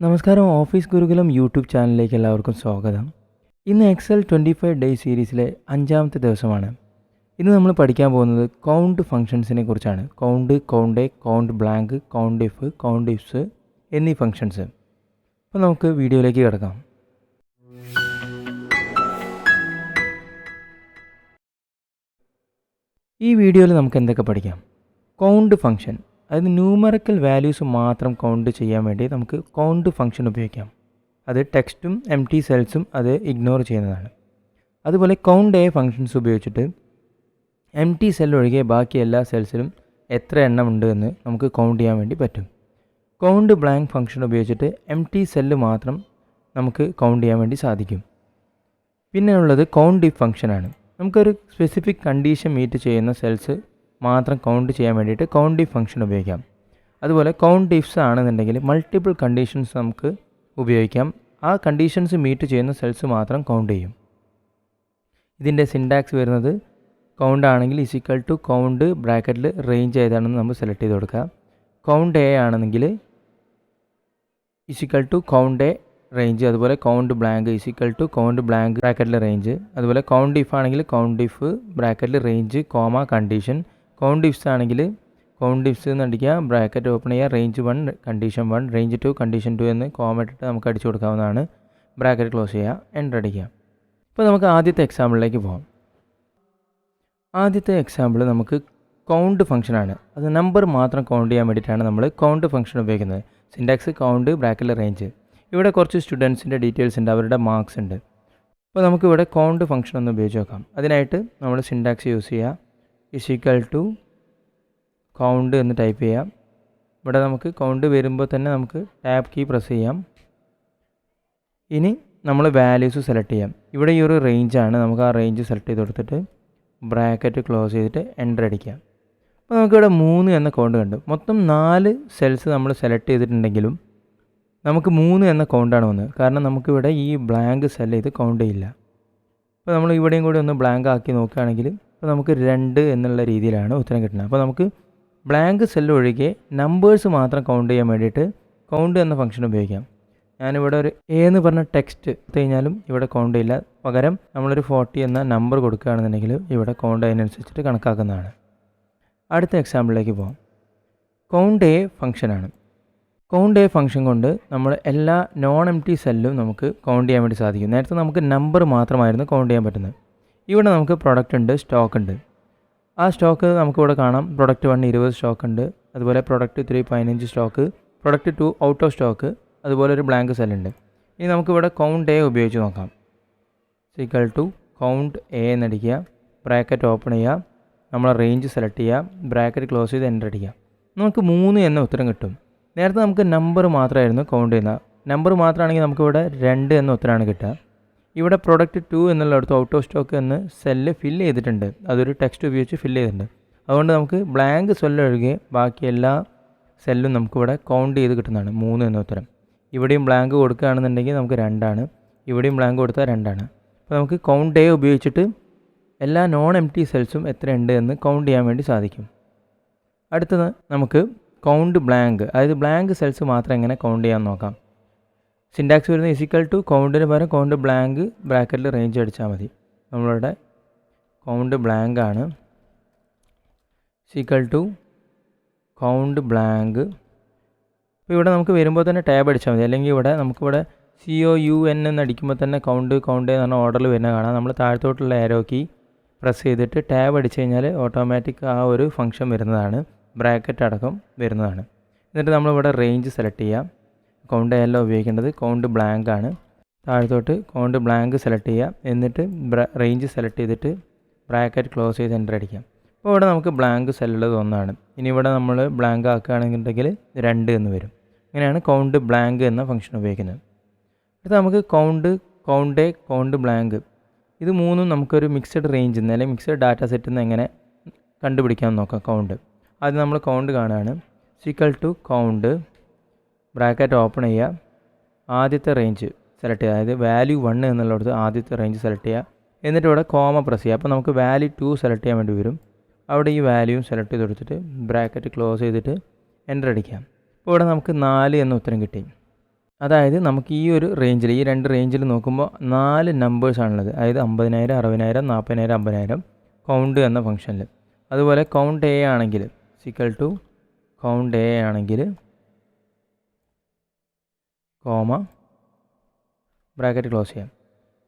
നമസ്കാരം ഓഫീസ് ഗുരുകുലം യൂട്യൂബ് ചാനലിലേക്ക് എല്ലാവർക്കും സ്വാഗതം. ഇന്ന് എക്സൽ ട്വന്റി ഫൈവ് ഡേ സീരീസിലെ അഞ്ചാമത്തെ ദിവസമാണ്. ഇന്ന് നമ്മൾ പഠിക്കാൻ പോകുന്നത് കൗണ്ട് ഫങ്ഷൻസിനെ കുറിച്ചാണ്. Count count count blank count if count ifs എന്നീ ഫങ്ഷൻസ് അപ്പോൾ നമുക്ക് വീഡിയോയിലേക്ക് കിടക്കാം. ഈ വീഡിയോയിൽ നമുക്ക് എന്തൊക്കെ പഠിക്കാം? കൗണ്ട് ഫങ്ഷൻ അതായത് ന്യൂമറിക്കൽ വാല്യൂസ് മാത്രം കൗണ്ട് ചെയ്യാൻ വേണ്ടി നമുക്ക് കൗണ്ട് ഫംഗ്ഷൻ ഉപയോഗിക്കാം. അത് ടെക്സ്റ്റും എം ടി സെൽസും അത് ഇഗ്നോർ ചെയ്യുന്നതാണ്. അതുപോലെ കൗണ്ട് എ ഫങ്ഷൻസ് ഉപയോഗിച്ചിട്ട് എം ടി സെൽ ഒഴികെ ബാക്കി എല്ലാ സെൽസിലും എത്ര എണ്ണം ഉണ്ട് എന്ന് നമുക്ക് കൗണ്ട് ചെയ്യാൻ വേണ്ടി പറ്റും. കൗണ്ട് ബ്ലാങ്ക് ഫങ്ഷൻ ഉപയോഗിച്ചിട്ട് എം ടി സെല്ല് മാത്രം നമുക്ക് കൗണ്ട് ചെയ്യാൻ വേണ്ടി സാധിക്കും. പിന്നെ ഉള്ളത് കൗണ്ട് ഇഫ് ഫങ്ഷനാണ് നമുക്കൊരു സ്പെസിഫിക് കണ്ടീഷൻ മീറ്റ് ചെയ്യുന്ന സെൽസ് മാത്രം കൗണ്ട് ചെയ്യാൻ വേണ്ടിയിട്ട് കൗണ്ട് ഇഫ് ഫംഗ്ഷൻ ഉപയോഗിക്കാം. അതുപോലെ കൗണ്ട് ഇഫ്സ് ആണെന്നുണ്ടെങ്കിൽ മൾട്ടിപ്പിൾ കണ്ടീഷൻസ് നമുക്ക് ഉപയോഗിക്കാം. ആ കണ്ടീഷൻസ് മീറ്റ് ചെയ്യുന്ന സെൽസ് മാത്രം കൗണ്ട് ചെയ്യും. ഇതിന്റെ സിൻടാക്സ് വരുന്നത് കൗണ്ട് ആണെങ്കിൽ ഇസിക്കൽ ടു കൗണ്ട് ബ്രാക്കറ്റിൽ റേഞ്ച് ഏതാണെന്ന് നമ്മൾ സെലക്ട് ചെയ്ത് കൊടുക്കുക. കൗണ്ട് എ ആണെങ്കിൽ is equal to count A range അതുപോലെ count blank is equal to count blank ബ്രാക്കറ്റിലെ range അതുപോലെ കൗണ്ട് ഇഫ് ആണെങ്കിൽ കൗണ്ട് ഇഫ് ബ്രാക്കറ്റിൽ range comma condition count ifs ആണെങ്കിൽ കൗണ്ട് ഇഫ്സ് എന്ന് അടിക്കുക ബ്രാക്കറ്റ് ഓപ്പൺ ചെയ്യുക range one condition one range two condition two എന്ന് comma ഇട്ടിട്ട് നമുക്ക് അടിച്ചു കൊടുക്കാവുന്നതാണ്. ബ്രാക്കറ്റ് ക്ലോസ് ചെയ്യുക എന്റർ അടിക്കുക. ഇപ്പോൾ നമുക്ക് ആദ്യത്തെ എക്സാമ്പിളിലേക്ക് പോകാം ആദ്യത്തെ എക്സാമ്പിൾ നമുക്ക് കൗണ്ട് ഫംഗ്ഷനാണ് അത് നമ്പർ മാത്രം കൗണ്ട് ചെയ്യാൻ വേണ്ടിയിട്ടാണ് നമ്മൾ കൗണ്ട് ഫംഗ്ഷൻ ഉപയോഗിക്കുന്നത്. സിൻഡാക്സ് കൗണ്ട് ബ്രാക്കറ്റ് റേഞ്ച് ഇവിടെ കുറച്ച് സ്റ്റുഡൻസിന്റെ ഡീറ്റെയിൽസ് ഉണ്ട് അവരുടെ മാർക്സ് ഉണ്ട്. അപ്പോൾ നമുക്ക് ഇവിടെ കൗണ്ട് ഫംഗ്ഷൻ ഒന്ന് ഉപയോഗിച്ച് നോക്കാം. അതിനായിട്ട് നമ്മൾ സിൻഡാക്സ് യൂസ് ചെയ്യുക. ഇസ് ഈക്വൽ ടു കൗണ്ട് എന്ന് ടൈപ്പ് ചെയ്യാം. ഇവിടെ നമുക്ക് കൗണ്ട് വരുമ്പോൾ തന്നെ നമുക്ക് ടാബ് കീ പ്രസ് ചെയ്യാം. ഇനി നമ്മൾ വാല്യൂസ് സെലക്ട് ചെയ്യാം. ഇവിടെ ഈ ഒരു റേഞ്ചാണ് നമുക്ക് ആ റേഞ്ച് സെലക്ട് ചെയ്ത് കൊടുത്തിട്ട് ബ്രാക്കറ്റ് ക്ലോസ് ചെയ്തിട്ട് എന്റർ അടിക്കാം. അപ്പോൾ നമുക്കിവിടെ മൂന്ന് എന്ന കൗണ്ട് കണ്ടു. മൊത്തം നാല് സെൽസ് നമ്മൾ സെലക്ട് ചെയ്തിട്ടുണ്ടെങ്കിലും നമുക്ക് മൂന്ന് എന്ന കൗണ്ടാണ് വന്നത്. കാരണം നമുക്കിവിടെ ഈ ബ്ലാങ്ക് സെൽ ചെയ്ത് കൗണ്ട് ചെയ്യില്ല. അപ്പോൾ നമ്മൾ ഇവിടെയും കൂടി ഒന്ന് ബ്ലാങ്ക് ആക്കി നോക്കുകയാണെങ്കിൽ അപ്പോൾ നമുക്ക് രണ്ട് എന്നുള്ള രീതിയിലാണ് ഉത്തരം കിട്ടുന്നത്. അപ്പോൾ നമുക്ക് ബ്ലാങ്ക് സെല്ല് ഒഴികെ നമ്പേഴ്സ് മാത്രം കൗണ്ട് ചെയ്യാൻ വേണ്ടിയിട്ട് കൗണ്ട് എന്ന ഫംഗ്ഷൻ ഉപയോഗിക്കാം. ഞാനിവിടെ ഒരു എ എന്ന് പറഞ്ഞ ടെക്സ്റ്റ് കഴിഞ്ഞാലും ഇവിടെ കൗണ്ട് ചെയ്യില്ല. പകരം നമ്മളൊരു ഫോർട്ടി എന്ന നമ്പർ കൊടുക്കുകയാണെന്നുണ്ടെങ്കിൽ ഇവിടെ കൗണ്ട് അതിനനുസരിച്ചിട്ട് കണക്കാക്കുന്നതാണ്. അടുത്ത എക്സാമ്പിളിലേക്ക് പോകാം കൗണ്ട് എ ഫംഗ്ഷനാണ് കൗണ്ട് എ ഫംഗ്ഷൻ കൊണ്ട് നമ്മൾ എല്ലാ നോൺ എം ടി സെല്ലും നമുക്ക് കൗണ്ട് ചെയ്യാൻ വേണ്ടി സാധിക്കും. നേരത്തെ നമുക്ക് നമ്പർ മാത്രമായിരുന്നു കൗണ്ട് ചെയ്യാൻ പറ്റുന്നത്. ഇവിടെ നമുക്ക് പ്രൊഡക്റ്റ് ഉണ്ട് സ്റ്റോക്ക് ഉണ്ട്. ആ സ്റ്റോക്ക് നമുക്കിവിടെ കാണാം. പ്രൊഡക്റ്റ് വൺ ഇരുപത് സ്റ്റോക്ക് ഉണ്ട്. അതുപോലെ പ്രൊഡക്റ്റ് ത്രീ പതിനഞ്ച് stock product two out of stock അതുപോലെ ഒരു ബ്ലാങ്ക് സെല്ലുണ്ട് ഇനി നമുക്കിവിടെ കൗണ്ട് എ ഉപയോഗിച്ച് നോക്കാം. സിക്കൽ ടു കൗണ്ട് എ എന്നടിക്കുക ബ്രാക്കറ്റ് ഓപ്പൺ ചെയ്യുക. നമ്മൾ റേഞ്ച് സെലക്ട് ചെയ്യുക. ബ്രാക്കറ്റ് ക്ലോസ് ചെയ്ത് എന്റർ അടിക്കുക. നമുക്ക് മൂന്ന് എന്ന ഉത്തരം കിട്ടും. നേരത്തെ നമുക്ക് നമ്പർ മാത്രമായിരുന്നു കൗണ്ട് ചെയ്യുന്നത്. നമ്പർ മാത്രമാണെങ്കിൽ നമുക്കിവിടെ രണ്ട് എന്ന ഉത്തരമാണ് കിട്ടുക. ഇവിടെ പ്രോഡക്റ്റ് ടു എന്നുള്ളിടത്ത് ഔട്ട് ഓഫ് സ്റ്റോക്ക് എന്ന് സെല്ല് ഫില്ല് ചെയ്തിട്ടുണ്ട്. അതൊരു ടെക്സ്റ്റ് ഉപയോഗിച്ച് ഫില്ല് ചെയ്തിട്ടുണ്ട്. അതുകൊണ്ട് നമുക്ക് ബ്ലാങ്ക് സെല്ല് ഒഴികെ ബാക്കി എല്ലാ സെല്ലും നമുക്കിവിടെ കൗണ്ട് ചെയ്ത് കിട്ടുന്നതാണ്. മൂന്ന് എന്ന ഉത്തരം. ഇവിടെയും ബ്ലാങ്ക് കൊടുക്കുകയാണെന്നുണ്ടെങ്കിൽ നമുക്ക് രണ്ടാണ്. ഇവിടെയും ബ്ലാങ്ക് കൊടുത്താൽ രണ്ടാണ്. അപ്പോൾ നമുക്ക് കൗണ്ട് ഡേ ഉപയോഗിച്ചിട്ട് എല്ലാ നോൺ എം ടി സെൽസും എത്രയുണ്ട് എന്ന് കൗണ്ട് ചെയ്യാൻ വേണ്ടി സാധിക്കും. അടുത്തത് നമുക്ക് കൗണ്ട് ബ്ലാങ്ക് അതായത് ബ്ലാങ്ക് സെൽസ് മാത്രം എങ്ങനെ കൗണ്ട് ചെയ്യാൻ നോക്കാം. സിൻടാക്സ് വരുന്നത് ഇസിക്കൽ ടു കൗണ്ടിന് പകരം കൗണ്ട് ബ്ലാങ്ക് ബ്രാക്കറ്റിൽ റേഞ്ച് അടിച്ചാൽ മതി. നമ്മളുടെ കൗണ്ട് ബ്ലാങ്ക് ആണ്. സിക്കൽ ടു കൗണ്ട് ബ്ലാങ്ക് ഇപ്പോൾ ഇവിടെ നമുക്ക് വരുമ്പോൾ തന്നെ ടാബ് അടിച്ചാൽ മതി. അല്ലെങ്കിൽ ഇവിടെ നമുക്കിവിടെ സി ഒ യു എൻ എന്ന് അടിക്കുമ്പോൾ തന്നെ കൗണ്ട് കൗണ്ട് എന്ന് പറഞ്ഞ ഓർഡറിൽ വരുന്ന കാണാം. നമ്മൾ താഴത്തോട്ടുള്ള ആരോ കീ പ്രസ് ചെയ്തിട്ട് ടാബ് അടിച്ചു കഴിഞ്ഞാൽ ഓട്ടോമാറ്റിക് ആ ഒരു ഫംഗ്ഷൻ വരുന്നതാണ്. ബ്രാക്കറ്റ് അടക്കം വരുന്നതാണ്. എന്നിട്ട് നമ്മളിവിടെ റേഞ്ച് സെലക്ട് ചെയ്യാം. കൗണ്ട് എല്ലാം ഉപയോഗിക്കേണ്ടത്. കൗണ്ട് ബ്ലാങ്ക് ആണ്. താഴത്തോട്ട് കൗണ്ട് ബ്ലാങ്ക് സെലക്ട് ചെയ്യുക. എന്നിട്ട് റേഞ്ച് സെലക്ട് ചെയ്തിട്ട് ബ്രാക്കറ്റ് ക്ലോസ് ചെയ്ത് എന്റർ അടിക്കാം അപ്പോൾ ഇവിടെ നമുക്ക് ബ്ലാങ്ക് സെല്ലുള്ളത് ഒന്നാണ്. ഇനി ഇവിടെ നമ്മൾ ബ്ലാങ്ക് ആക്കുകയാണെന്നുണ്ടെങ്കിൽ രണ്ട് എന്ന് വരും. അങ്ങനെയാണ് കൗണ്ട് ബ്ലാങ്ക് എന്ന ഫംഗ്ഷൻ ഉപയോഗിക്കുന്നത്. അടുത്ത നമുക്ക് കൗണ്ട് കൗണ്ട് കൗണ്ട് ബ്ലാങ്ക് ഇത് മൂന്നും നമുക്കൊരു മിക്സഡ് റേഞ്ചിൽ നിന്ന് അല്ലെങ്കിൽ മിക്സഡ് ഡാറ്റ സെറ്റിൽ നിന്ന് എങ്ങനെ കണ്ടുപിടിക്കാൻ നോക്കാം കൗണ്ട് ആദ്യം നമ്മൾ കൗണ്ട് കാണുകയാണ്. Equal to count bracket open ചെയ്യുക. ആദ്യത്തെ റേഞ്ച് സെലക്ട് ചെയ്യുക. അതായത് വാല്യൂ വൺ എന്നുള്ളിടത്ത് ആദ്യത്തെ റേഞ്ച് സെലക്ട് ചെയ്യുക. എന്നിട്ട് ഇവിടെ കോമ പ്രസ് ചെയ്യുക. അപ്പോൾ നമുക്ക് വാല്യൂ ടു സെലക്ട് ചെയ്യാൻ വേണ്ടി വരും. അവിടെ ഈ വാല്യൂ സെലക്ട് ചെയ്ത് കൊടുത്തിട്ട് ബ്രാക്കറ്റ് ക്ലോസ് ചെയ്തിട്ട് എന്റർ അടിക്കാം അപ്പോൾ ഇവിടെ നമുക്ക് നാല് എന്ന ഉത്തരം കിട്ടി. അതായത് നമുക്ക് ഈ ഒരു റേഞ്ചിൽ ഈ രണ്ട് റേഞ്ചിൽ നോക്കുമ്പോൾ നാല് നമ്പേഴ്സ് ആണുള്ളത്. അതായത് അമ്പതിനായിരം അറുപതിനായിരം നാൽപ്പതിനായിരം അമ്പതിനായിരം കൗണ്ട് എന്ന ഫംഗ്ഷനിൽ അതുപോലെ കൗണ്ട് എ ആണെങ്കിൽ സിക്കൽ ടു കൗണ്ട് എ ആണെങ്കിൽ കോമ ബ്രാക്കറ്റ് ക്ലോസ് ചെയ്യാം.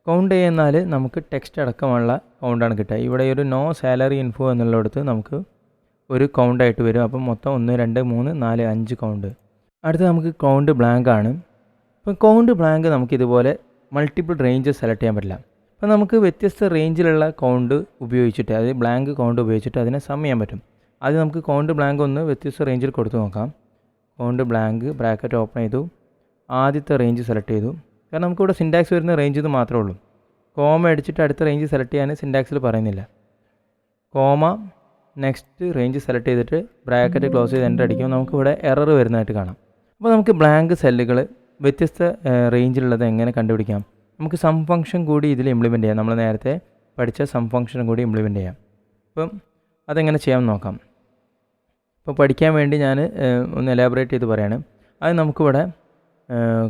കൗണ്ട് ചെയ്യുന്നാൽ നമുക്ക് ടെക്സ്റ്റ് അടക്കമുള്ള കൗണ്ടാണ് കിട്ടുക. ഇവിടെ ഒരു നോ സാലറി ഇൻഫോ എന്നുള്ളിടത്ത് നമുക്ക് ഒരു കൗണ്ടായിട്ട് വരും. അപ്പം മൊത്തം ഒന്ന് രണ്ട് മൂന്ന് നാല് അഞ്ച് കൗണ്ട് അടുത്ത് നമുക്ക് കൗണ്ട് ബ്ലാങ്ക് ആണ്. അപ്പം കൗണ്ട് ബ്ലാങ്ക് നമുക്ക് ഇതുപോലെ മൾട്ടിപ്പിൾ റേഞ്ച് സെലക്ട് ചെയ്യാൻ പറ്റില്ല. അപ്പം നമുക്ക് വ്യത്യസ്ത റേഞ്ചിലുള്ള കൗണ്ട് ഉപയോഗിച്ചിട്ട് അതായത് ബ്ലാങ്ക് കൗണ്ട് ഉപയോഗിച്ചിട്ട് അതിനെ സം ചെയ്യാൻ പറ്റും. ആദ്യം നമുക്ക് കൗണ്ട് ബ്ലാങ്ക് ഒന്ന് വ്യത്യസ്ത റേഞ്ചിൽ കൊടുത്തു നോക്കാം. കൗണ്ട് ബ്ലാങ്ക് ബ്രാക്കറ്റ് ഓപ്പൺ ചെയ്തു. ആദ്യത്തെ റേഞ്ച് സെലക്ട് ചെയ്തു. കാരണം നമുക്കിവിടെ സിൻഡാക്സ് വരുന്ന റേഞ്ച് ഇത് മാത്രമേ ഉള്ളൂ. കോമ അടിച്ചിട്ട് അടുത്ത റേഞ്ച് സെലക്ട് ചെയ്യാൻ സിൻഡാക്സിൽ പറയുന്നില്ല. കോമ നെക്സ്റ്റ് റേഞ്ച് സെലക്ട് ചെയ്തിട്ട് ബ്രാക്കറ്റ് ക്ലോസ് ചെയ്ത് എന്റർ അടിക്കുമ്പോൾ നമുക്കിവിടെ എറർ വരുന്നതായിട്ട് കാണാം. അപ്പോൾ നമുക്ക് ബ്ലാങ്ക് സെല്ലുകൾ വ്യത്യസ്ത റേഞ്ചിലുള്ളത് എങ്ങനെ കണ്ടുപിടിക്കാം? നമുക്ക് സം ഫംഗ്ഷൻ കൂടി ഇതിൽ ഇംപ്ലിമെന്റ് ചെയ്യാം. നമ്മൾ നേരത്തെ പഠിച്ച സം ഫംഗ്ഷനും കൂടി ഇംപ്ലിമെന്റ് ചെയ്യാം. അപ്പം അതെങ്ങനെ ചെയ്യാമെന്ന് നോക്കാം. ഇപ്പോൾ പഠിക്കാൻ വേണ്ടി ഞാൻ ഒന്ന് എലാബറേറ്റ് ചെയ്ത് പറയാണ്. അത് നമുക്കിവിടെ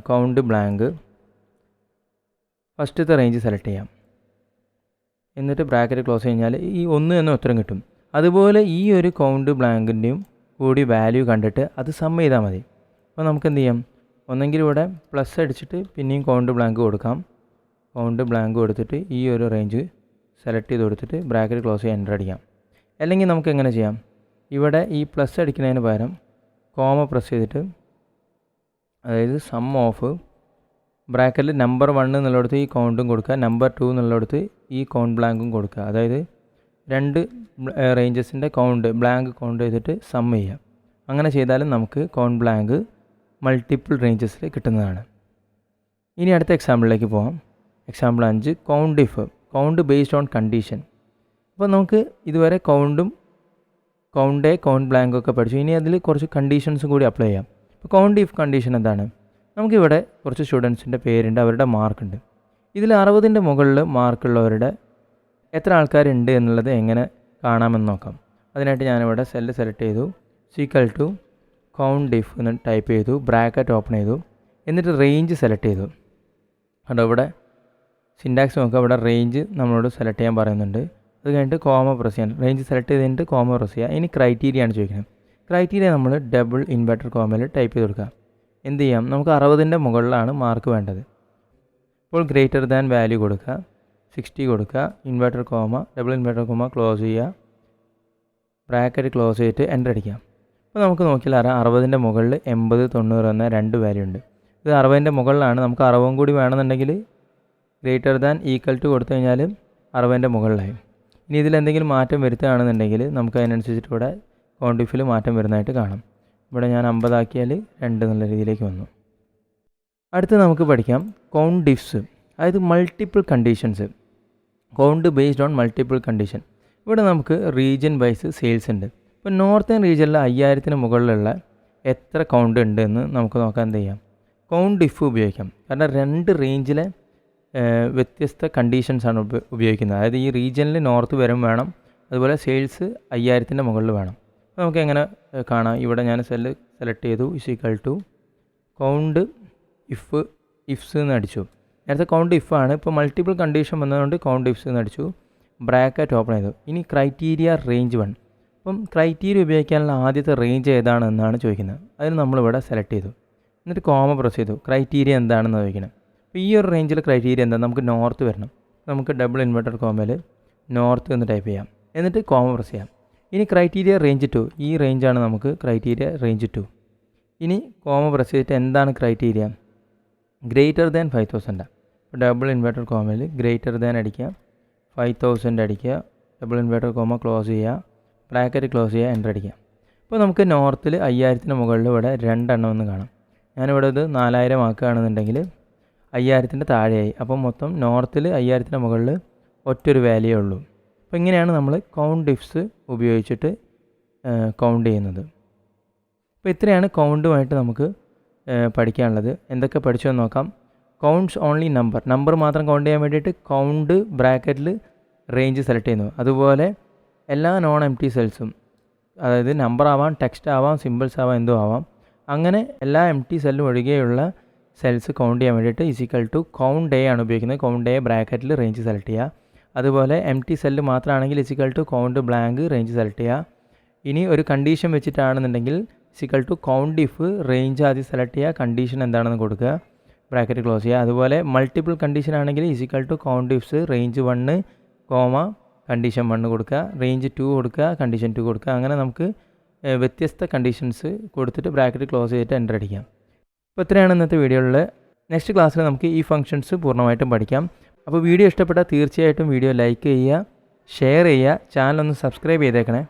കൗണ്ട് ബ്ലാങ്ക് ഫസ്റ്റത്തെ റേഞ്ച് സെലക്ട് ചെയ്യാം. എന്നിട്ട് ബ്രാക്കറ്റ് ക്ലോസ് കഴിഞ്ഞാൽ ഈ ഒന്ന് എന്ന ഉത്തരം കിട്ടും. അതുപോലെ ഈ ഒരു കൗണ്ട് ബ്ലാങ്കിന്റെയും കൂടി വാല്യൂ കണ്ടിട്ട് അത് സം ചെയ്താൽ മതി. അപ്പോൾ നമുക്ക് എന്ത് ചെയ്യാം? ഒന്നെങ്കിൽ ഇവിടെ പ്ലസ് അടിച്ചിട്ട് പിന്നെയും കൗണ്ട് ബ്ലാങ്ക് കൊടുക്കാം. കൗണ്ട് ബ്ലാങ്ക് കൊടുത്തിട്ട് ഈ ഒരു റേഞ്ച് സെലക്ട് ചെയ്ത് കൊടുത്തിട്ട് ബ്രാക്കറ്റ് ക്ലോസ് ചെയ്യാൻ എന്റർ അടിക്കാം. അല്ലെങ്കിൽ നമുക്ക് എങ്ങനെ ചെയ്യാം? ഇവിടെ ഈ പ്ലസ് അടിക്കുന്നതിന് പകരം കോമ പ്രസ് ചെയ്തിട്ട് അതായത് സം ഓഫ് ബ്രാക്കറ്റിൽ നമ്പർ വൺ എന്നുള്ളടത്ത് ഈ കൗണ്ടും കൊടുക്കുക നമ്പർ ടു എന്നുള്ളടത്ത് ഈ കൗണ്ട് ബ്ലാങ്കും കൊടുക്കുക. അതായത് രണ്ട് റേഞ്ചസിന്റെ കൗണ്ട് ബ്ലാങ്ക് കൗണ്ട് ചെയ്തിട്ട് സം ചെയ്യാം അങ്ങനെ ചെയ്താലും നമുക്ക് കൗണ്ട് ബ്ലാങ്ക് മൾട്ടിപ്പിൾ റേഞ്ചസിൽ കിട്ടുന്നതാണ്. ഇനി അടുത്ത എക്സാമ്പിളിലേക്ക് പോകാം എക്സാമ്പിൾ അഞ്ച് count if count based on condition അപ്പോൾ നമുക്ക് ഇതുവരെ കൗണ്ടും കൗണ്ടേ കൗണ്ട് ബ്ലാങ്കൊക്കെ പഠിച്ചു. ഇനി അതിൽ കുറച്ച് കണ്ടീഷൻസും കൂടി അപ്ലൈ ചെയ്യാം. ഇപ്പോൾ കൗണ്ട് ഇഫ് കണ്ടീഷൻ എന്താണ്? നമുക്കിവിടെ കുറച്ച് സ്റ്റുഡൻസിന്റെ പേരുണ്ട് അവരുടെ മാർക്കുണ്ട് ഇതിൽ അറുപതിന്റെ മുകളിൽ മാർക്കുള്ളവരുടെ എത്ര ആൾക്കാരുണ്ട് എന്നുള്ളത് എങ്ങനെ കാണാമെന്ന് നോക്കാം. അതിനായിട്ട് ഞാനിവിടെ സെല്ല് സെലക്ട് ചെയ്തു. സീക്വൽ ടു കൗണ്ട് ഇഫ് എന്ന് ടൈപ്പ് ചെയ്തു ബ്രാക്കറ്റ് ഓപ്പൺ ചെയ്തു എന്നിട്ട് റേഞ്ച് സെലക്ട് ചെയ്തു. കണ്ടോ ഇവിടെ സിന്റാക്സ് നോക്കുക ഇവിടെ റേഞ്ച് നമ്മളോട് സെലക്ട് ചെയ്യാൻ പറയുന്നുണ്ട്. അത് കഴിഞ്ഞിട്ട് കോമ പ്രസ് ചെയ്യാൻ റേഞ്ച് സെലക്ട് ചെയ്ത് കഴിഞ്ഞിട്ട് കോമ പ്രസ് ചെയ്യുക. ഇനി ക്രൈറ്റീരിയ ആണ് ചോദിക്കുന്നത്. ക്രൈറ്റീരിയ നമ്മൾ ഡബിൾ ഇൻവെർട്ടർ കോമയിൽ ടൈപ്പ് ചെയ്ത് കൊടുക്കുക. എന്ത് ചെയ്യാം? നമുക്ക് അറുപതിന്റെ മുകളിലാണ് മാർക്ക് വേണ്ടത്. ഇപ്പോൾ ഗ്രേറ്റർ ദാൻ വാല്യൂ കൊടുക്കുക. സിക്സ്റ്റി കൊടുക്കുക. Inverted comma double inverted comma close ചെയ്യുക. ബ്രാക്കറ്റ് ക്ലോസ് ചെയ്തിട്ട് എന്റർ അടിക്കാം. അപ്പോൾ നമുക്ക് നോക്കിയാൽ അറിയാം അറുപതിന്റെ മുകളിൽ എൺപത് തൊണ്ണൂറ് എന്ന രണ്ട് വാല്യൂ ഉണ്ട്. ഇത് അറുപതിന്റെ മുകളിലാണ്. നമുക്ക് അറുപതും കൂടി വേണമെന്നുണ്ടെങ്കിൽ ഗ്രേറ്റർ ദാൻ ഈക്വൽ ടു കൊടുത്തു കഴിഞ്ഞാൽ അറുപതിന്റെ മുകളിലായി. ഇനി ഇതിൽ എന്തെങ്കിലും മാറ്റം വരുത്തുകയാണെന്നുണ്ടെങ്കിൽ നമുക്ക് അതിനനുസരിച്ചിട്ട് ഇവിടെ ക്വാണ്ടിഫിൽ മാറ്റം വരുന്നതായിട്ട് കാണാം. ഇവിടെ ഞാൻ അമ്പതാക്കിയാൽ രണ്ട് നല്ല രീതിയിലേക്ക് വന്നു. അടുത്ത് നമുക്ക് പഠിക്കാം. കൗണ്ട് അതായത് multiple conditions count based on multiple condition ഇവിടെ നമുക്ക് റീജിയൻ വൈസ് സെയിൽസ് ഉണ്ട്. ഇപ്പോൾ നോർത്തേൺ റീജിയനിൽ അയ്യായിരത്തിന് മുകളിലുള്ള എത്ര കൗണ്ട് ഉണ്ട് എന്ന് നമുക്ക് നോക്കാൻ എന്ത് ചെയ്യാം? കൗണ്ട് ഇഫ് ഉപയോഗിക്കാം. കാരണം രണ്ട് റേഞ്ചിലെ വ്യത്യസ്ത കണ്ടീഷൻസാണ് ഉപ ഉപയോഗിക്കുന്നത്. അതായത് ഈ റീജിയനിൽ നോർത്ത് വരും വേണം. അതുപോലെ സെയിൽസ് അയ്യായിരത്തിന്റെ മുകളിൽ വേണം. നമുക്ക് എങ്ങനെ കാണാം. ഇവിടെ ഞാൻ സെല്ല് സെലക്ട് ചെയ്തു. Is equal to count if ifs എന്ന് അടിച്ചു. നേരത്തെ കൗണ്ട് ഇഫ് ആണ്. ഇപ്പോൾ മൾട്ടിപ്പിൾ കണ്ടീഷൻ വന്നതുകൊണ്ട് കൗണ്ട് ഇഫ്സ് എന്ന് അടിച്ചു. ബ്രാക്കറ്റ് ഓപ്പൺ ചെയ്തു. ഇനി ക്രൈറ്റീരിയ റേഞ്ച് വൺ അപ്പം ക്രൈറ്റീരിയ ഉപയോഗിക്കാനുള്ള ആദ്യത്തെ റേഞ്ച് ഏതാണെന്നാണ് ചോദിക്കുന്നത്. അതിന് നമ്മളിവിടെ സെലക്ട് ചെയ്തു. എന്നിട്ട് കോമ പ്രസ് ചെയ്തു. ക്രൈറ്റീരിയ എന്താണെന്ന് ചോദിക്കണം അപ്പോൾ ഈ ഒരു റേഞ്ചിലെ ക്രൈറ്റീരിയ എന്താ? നമുക്ക് നോർത്ത് വരണം. നമുക്ക് ഡബിൾ ഇൻവെർട്ടർ കോമയിൽ നോർത്ത് എന്ന് ടൈപ്പ് ചെയ്യാം. എന്നിട്ട് കോമ പ്രസ് ചെയ്യാം. ഇനി ക്രൈറ്റീരിയ റേഞ്ച് ടു ഈ റേഞ്ചാണ് നമുക്ക് ക്രൈറ്റീരിയ റേഞ്ച് ടു ഇനി കോമ പ്രസ് ചെയ്തിട്ട് എന്താണ് criteria greater than five thousand double inverted കോമയിൽ greater than അടിക്കുക. ഫൈവ് തൗസൻഡ് അടിക്കുക. ഡബിൾ ഇൻവേർട്ടർ കോമ ക്ലോസ് ചെയ്യുക. ബ്രാക്കറ്റ് ക്ലോസ് ചെയ്യുക എന്റർ അടിക്കുക. അപ്പോൾ നമുക്ക് നോർത്തിൽ അയ്യായിരത്തിന് മുകളിൽ ഇവിടെ രണ്ടെണ്ണം ഒന്ന് കാണാം. ഞാനിവിടെ ഇത് നാലായിരം ആക്കുകയാണെന്നുണ്ടെങ്കിൽ അയ്യായിരത്തിന്റെ താഴെയായി. അപ്പോൾ മൊത്തം നോർത്തിൽ അയ്യായിരത്തിന്റെ മുകളിൽ ഒറ്റൊരു വാല്യേ ഉള്ളൂ. അപ്പോൾ ഇങ്ങനെയാണ് നമ്മൾ കൗണ്ട് ഡിഫ്സ് ഉപയോഗിച്ചിട്ട് കൗണ്ട് ചെയ്യുന്നത്. അപ്പോൾ ഇത്രയാണ് കൗണ്ടുമായിട്ട് നമുക്ക് പഠിക്കാനുള്ളത്. എന്തൊക്കെ പഠിച്ചോ എന്ന് നോക്കാം. കൗണ്ട്സ് ഓൺലി നമ്പർ നമ്പർ മാത്രം കൗണ്ട് ചെയ്യാൻ വേണ്ടിയിട്ട് കൗണ്ട് ബ്രാക്കറ്റിൽ റേഞ്ച് സെലക്ട് ചെയ്യുന്നു. അതുപോലെ എല്ലാ നോൺ എം ടി സെൽസും അതായത് നമ്പർ ആവാം ടെക്സ്റ്റ് ആവാം സിമ്പിൾസ് ആവാം എന്തോ ആവാം അങ്ങനെ എല്ലാ എം ടി സെല്ലും ഒഴികെയുള്ള സെൽസ് കൗണ്ട് ചെയ്യാൻ വേണ്ടിയിട്ട് ഇസിക്കൽ ടു കൗണ്ട് ഡേ ആണ് ഉപയോഗിക്കുന്നത്. കൗണ്ട് ഡേ ബ്രാക്കറ്റിൽ റേഞ്ച് സെലക്ട് ചെയ്യുക. അതുപോലെ എം ടി സെല്ല് മാത്രമാണെങ്കിൽ is equal to count blank range select ചെയ്യുക ഇനി ഒരു കണ്ടീഷൻ വെച്ചിട്ടാണെന്നുണ്ടെങ്കിൽ is equal to count if range ആദ്യം സെലക്ട് ചെയ്യുക കണ്ടീഷൻ എന്താണെന്ന് കൊടുക്കുക. ബ്രാക്കറ്റ് ക്ലോസ് ചെയ്യുക അതുപോലെ മൾട്ടിപ്പിൾ കണ്ടീഷൻ ആണെങ്കിൽ is equal to count ifs range one comma condition one കൊടുക്കുക. റേഞ്ച് ടു കൊടുക്കുക കണ്ടീഷൻ ടു കൊടുക്കുക. അങ്ങനെ നമുക്ക് വ്യത്യസ്ത കണ്ടീഷൻസ് കൊടുത്തിട്ട് ബ്രാക്കറ്റ് ക്ലോസ് ചെയ്തിട്ട് എന്റർ അടിക്കാം. അപ്പോൾ ഇത്രയാണ് ഇന്നത്തെ വീഡിയോയിൽ നെക്സ്റ്റ് ക്ലാസ്സിൽ നമുക്ക് ഈ ഫംഗ്ഷൻസ് പൂർണമായിട്ടും പഠിക്കാം. അപ്പോൾ വീഡിയോ ഇഷ്ടപ്പെട്ടാൽ തീർച്ചയായിട്ടും വീഡിയോ ലൈക്ക് ചെയ്യുക ഷെയർ ചെയ്യുക ചാനൽ ഒന്ന് സബ്സ്ക്രൈബ് ചെയ്തേക്കണേ.